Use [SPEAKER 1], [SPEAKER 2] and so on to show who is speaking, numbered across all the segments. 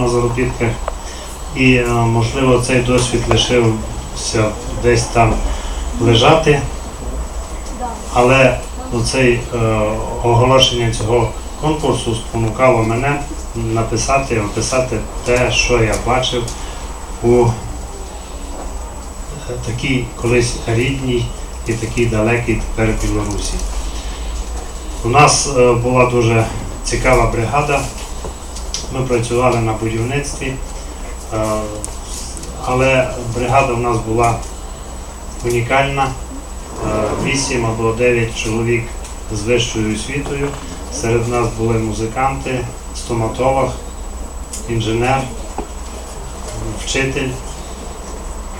[SPEAKER 1] на заробітках. І, е, можливо, цей досвід лишився десь там лежати. Але цей оголошення цього конкурсу спонукало мене написати, описати те, що я бачив у е, такій колись рідній і такій далекій тепер Білорусі. У нас е, була дуже цікава бригада. Ми працювали на будівництві, е, але бригада в нас була унікальна. Е, Вісім або дев'ять чоловік з вищою освітою. Серед нас були музиканти, стоматолог, інженер, вчитель,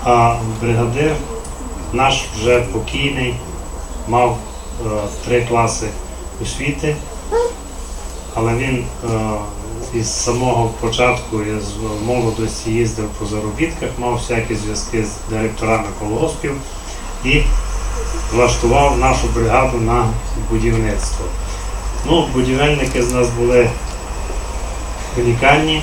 [SPEAKER 1] а бригадир наш вже покійний, мав е, три класи освіти, але він із самого початку, із молодості їздив по заробітках, мав всякі зв'язки з директорами колгоспів і влаштував нашу бригаду на будівництво. Ну, будівельники з нас були унікальні.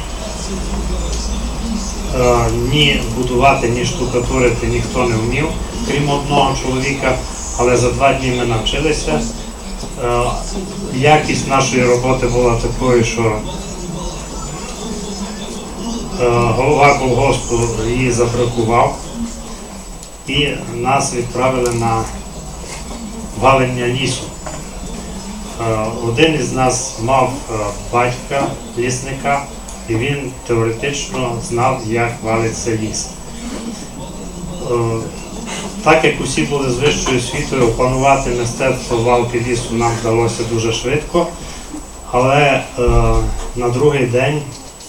[SPEAKER 1] Е, ні будувати, ні штукатурити ніхто не вмів, крім одного чоловіка, але за два дні ми навчилися. Е, Якість нашої роботи була такою, що е, голова колгоспу її забракував і нас відправили на валення лісу. Е, Один із нас мав е, батька лісника, і він теоретично знав, як валиться ліс. Е, Так як усі були з вищою освітою, опанувати мистецтво валки лісу нам вдалося дуже швидко, але е, на другий день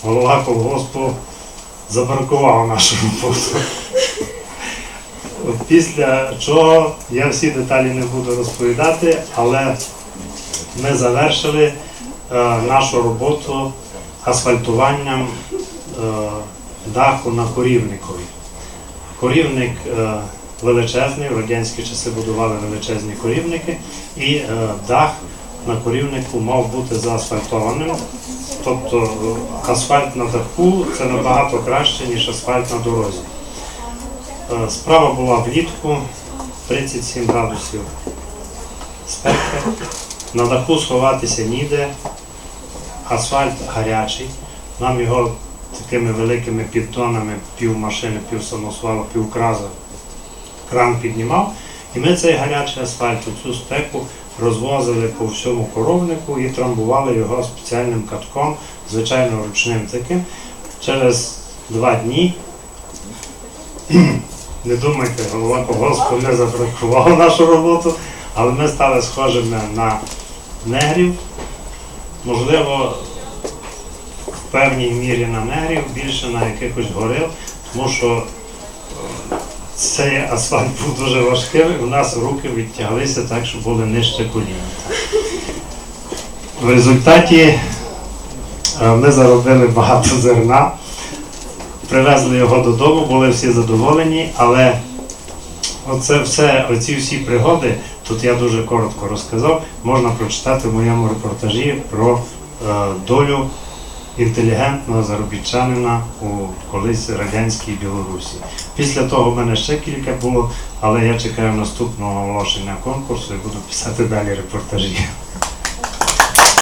[SPEAKER 1] голова колгоспу забаркував нашу роботу. Після чого я всі деталі не буду розповідати, але ми завершили е, нашу роботу асфальтуванням е, даху на корівникові. Корівник е, величезний, в радянські часи будували величезні корівники, і дах на корівнику мав бути заасфальтованим. Тобто асфальт на даху це набагато краще, ніж асфальт на дорозі. Е, Справа була влітку, 37 градусів спеки. На даху сховатися ніде, асфальт гарячий. Нам його такими великими піддонами, пів машини, пів самосвалу, пів краза кран піднімав. І ми цей гарячий асфальт, цю спеку розвозили по всьому коровнику і трамбували його спеціальним катком, звичайно ручним таким. Через два дні не думайте, голова колгоспу не забракувала нашу роботу, але ми стали схожими на негрів. Можливо, в певній мірі на негрів, більше на якихось горил, тому що цей асфальт був дуже важкий, і у нас руки відтяглися так, що були нижче коліна. В результаті е, ми заробили багато зерна. Привезли його додому, були всі задоволені, але оце все, оці всі пригоди, тут я дуже коротко розказав, можна прочитати в моєму репортажі про е, долю інтелігентного заробітчанина у колись радянській Білорусі. Після того в мене ще кілька було, але я чекаю наступного оголошення конкурсу і буду писати далі репортажі.